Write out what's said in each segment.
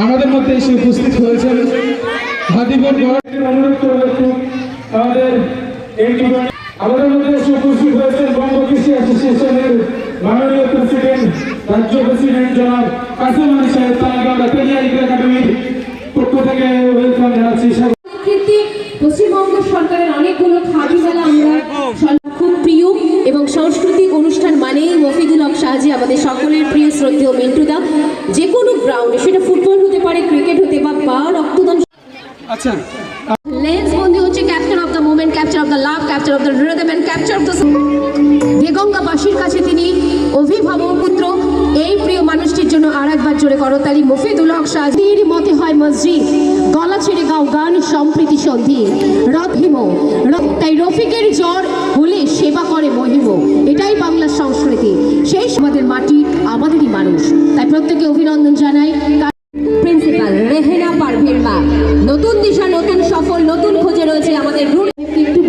আমাদের মধ্যে এসে উপস্থিত হয়েছেন হাতিপুর অনুরোধ করব একটু আমাদের আমাদের মধ্যে এসে উপস্থিত হয়েছেন বঙ্গ কৃষি অ্যাসোসিয়েশনের মাননীয় প্রেসিডেন্ট, রাজ্য প্রেসিডেন্ট জনাব কাসিম আলী সাহেব, তার আমরা একাডেমির পক্ষ থেকে ওয়েলকাম জানাচ্ছি। সকলের প্রিয় শ্রদ্ধেয় মিন্টুদা যে কোনো গ্রাউন্ডে সেটা ফুটবল হতে পারে ক্রিকেট হতে বা বা রক্তদান আচ্ছা। লেন্স বন্দি হচ্ছে capture of the moment capture of the love capture of the rhythm and capture of the বেগঙ্গাবাসীর কাছে তিনি অভিভাবক পুত্র। এই প্রিয় মানুষটির জন্য আর একবার জোরে করতালি মফিদুল হক শাহজির মতে হয় মসজিদ। গলা ছেড়ে গাও গান সম্প্রীতি।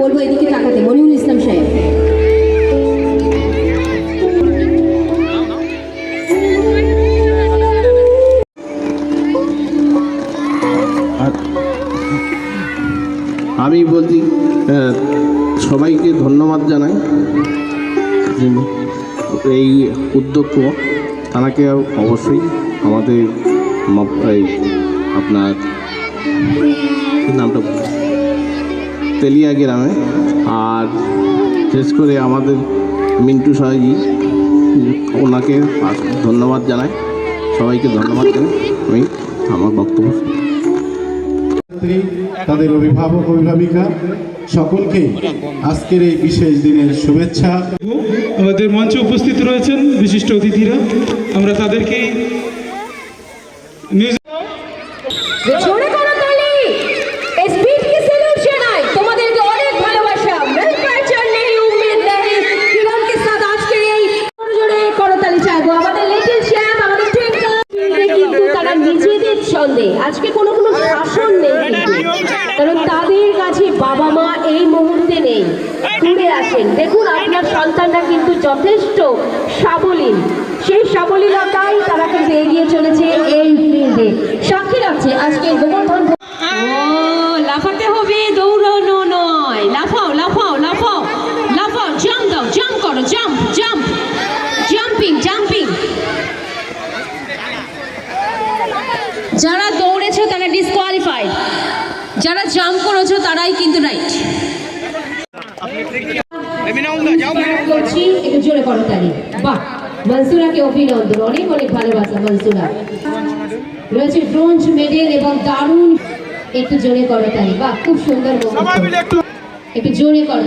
বলব এদিকে তাকাতে মনিউল ইসলাম সাহেব আমি বলছি সবাইকে ধন্যবাদ জানাই এই উদ্যোগ তানাকে অবশ্যই আমাদের আপনার নামটা? তেলিয়া গ্রামে। আর বিশেষ করে আমাদের মিন্টু সাহাজি ওনাকে ধন্যবাদ জানাই। সবাইকে ধন্যবাদ জানাই। আমি আমার বক্তব্য তাদের অভিভাবক অভিভাবিকা সকলকে আজকের এই বিশেষ দিনের শুভেচ্ছা। আমাদের মঞ্চে উপস্থিত রয়েছেন বিশিষ্ট অতিথিরা। আমরা তাদেরকেই আজকে কোনো কোনো শাসন নেই। কারণ তাদের কাছে বাবা মা এই মুহূর্তে নেই। দূরে আছেন। দেখুন, আপনার সন্তানরা কিন্তু যথেষ্ট সাবলীল। সেই সাবলীলতাই তারা কিন্তু এগিয়ে চলেছে এই ফিল্ডে। সাক্ষী রাখছে আজকে গোবর্ধন ও লাফাতে হবে দৌড়ানো নয় লাফাও লাফাও লাফাও লাফাও জাম্প দাও জাম্প করো জাম্প জাম্প জাম্পিং জাম্পিং যারা দৌড়েছো তারা ডিসকোয়ালিফাইড যারা জাম্প করেছ তারাই কিন্তু রাইট করছি একটু জোরে করো বাহ মনসুরাকে অভিনন্দন অনেক অনেক ভালোবাসা মনসুরা। রয়েছে ব্রোঞ্জ মেডেল এবং দারুণ একটু জোরে করো বাহ খুব সুন্দর। একটু জোরে করো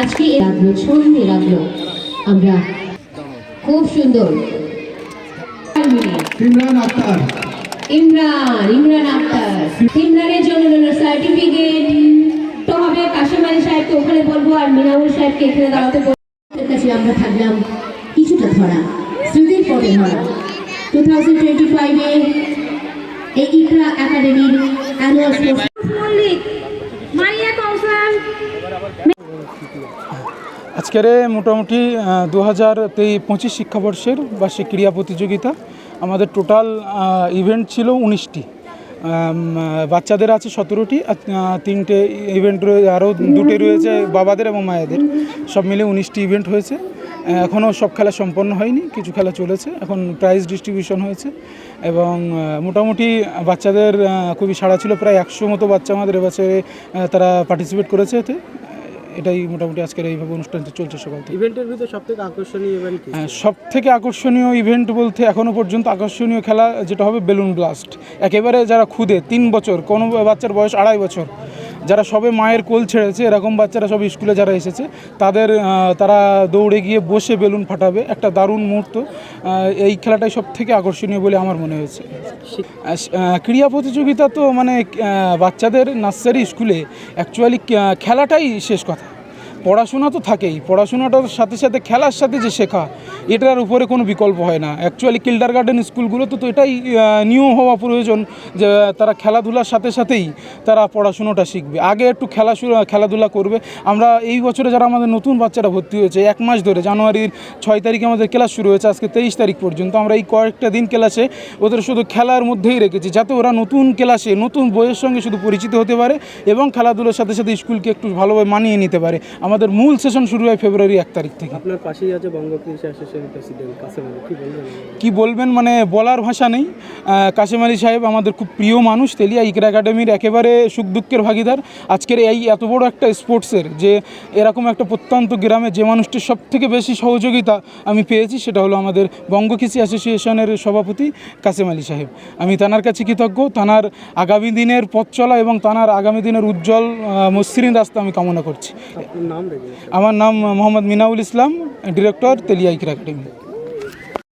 আজকে এ লাগল ছন্দে লাগল। আমরা খুব সুন্দর। ইমরান আক্তার। ইমরান ইমরান আক্তার। ইমরানের জন্য সার্টিফিকেট তো হবে কাশিম আলী সাহেবকে ওখানে বলব আর মিনাউল সাহেবকে এখানে দাঁড়াতে বলব। কাছে আমরা থাকলাম কিছুটা ধরা স্মৃতির পথে ধরা। টু থাউজেন্ড টোয়েন্টি ফাইভে এই ইকরা একাডেমির অ্যানুয়াল স্পোর্টস মল্লিক মারিয়া কৌশল আজকের মোটামুটি দু হাজার তেই পঁচিশ শিক্ষাবর্ষের বার্ষিক ক্রীড়া প্রতিযোগিতা। আমাদের টোটাল ইভেন্ট ছিল উনিশটি। বাচ্চাদের আছে সতেরোটি, আর তিনটে ইভেন্ট রয়েছে আরও দুটি রয়েছে বাবাদের এবং মায়েদের। সব মিলে উনিশটি ইভেন্ট হয়েছে। এখনও সব খেলা সম্পন্ন হয়নি, কিছু খেলা চলেছে। এখন প্রাইজ ডিস্ট্রিবিউশন হয়েছে এবং মোটামুটি বাচ্চাদের খুবই সাড়া ছিল। প্রায় একশো মতো বাচ্চা আমাদের এবছরে তারা পার্টিসিপেট করেছে এতে। এটাই মোটামুটি আজকের এইভাবে অনুষ্ঠানটা চলছে সকাল থেকে। ইভেন্টের ভিতরে সব থেকে আকর্ষণীয় ইভেন্ট কি? সব থেকে আকর্ষণীয় ইভেন্ট বলতে এখনও পর্যন্ত আকর্ষণীয় খেলা যেটা হবে বেলুন ব্লাস্ট একেবারে যারা খুদে তিন বছর কোনো বাচ্চার বয়স আড়াই বছর যারা সবে মায়ের কোল ছেড়েছে, এরকম বাচ্চারা সব স্কুলে যারা এসেছে, তাদের তারা দৌড়ে গিয়ে বসে বেলুন ফাটাবে। একটা দারুণ মুহূর্ত। এই খেলাটাই সব থেকে আকর্ষণীয় বলে আমার মনে হয়েছে। ক্রীড়া প্রতিযোগিতা তো মানে বাচ্চাদের নার্সারি স্কুলে অ্যাকচুয়ালি খেলাটাই শেষ কথা। পড়াশোনা তো থাকেই, পড়াশোনাটার সাথে সাথে খেলার সাথে যে শেখা, এটার উপরে কোনো বিকল্প হয় না। অ্যাকচুয়ালি কিল্ডার গার্ডেন স্কুলগুলোতে তো এটাই নিয়ম হওয়া প্রয়োজন যে তারা খেলাধুলার সাথে সাথেই তারা পড়াশুনোটা শিখবে। আগে একটু খেলা খেলাধুলা করবে। আমরা এই বছরে যারা আমাদের নতুন বাচ্চারা ভর্তি হয়েছে, এক মাস ধরে, জানুয়ারির ছয় তারিখে আমাদের ক্লাস শুরু হয়েছে, আজকে তেইশ তারিখ পর্যন্ত, আমরা এই কয়েকটা দিন ক্লাসে ওদের শুধু খেলার মধ্যেই রেখেছি, যাতে ওরা নতুন ক্লাসে, নতুন বইয়ের সঙ্গে শুধু পরিচিত হতে পারে এবং খেলাধুলার সাথে সাথে স্কুলকে একটু ভালোভাবে মানিয়ে নিতে পারে। আমাদের মূল সেশন শুরু হয় ফেব্রুয়ারি এক তারিখ থেকে। আপনার পাশেই আছে বঙ্গ অ্যাসোসিয়েশন প্রেসিডেন্ট কাসেম আলী। কি বলবেন? কি বলবেন? মানে বলার ভাষা নেই। কাশেম আলী সাহেব আমাদের খুব প্রিয় মানুষ তেলিয়া ইকরা একাডেমির একেবারে সুখ দুঃখের ভাগিদার। আজকের এই এত বড় একটা স্পোর্টসের যে এরকম একটা প্রত্যন্ত গ্রামে যে মানুষটির সব থেকে বেশি সহযোগিতা আমি পেয়েছি সেটা হলো আমাদের বঙ্গ কৃষি অ্যাসোসিয়েশনের সভাপতি কাশেম আলী সাহেব। আমি তানার কাছে কৃতজ্ঞ। তানার আগামী দিনের পথ চলা এবং তানার আগামী দিনের উজ্জ্বল মসৃণ রাস্তা আমি কামনা করছি। নাম? আমার নাম মোহাম্মদ মিনাউল ইসলাম ডিরেক্টর তেলিয়া ইকরা একাডেমি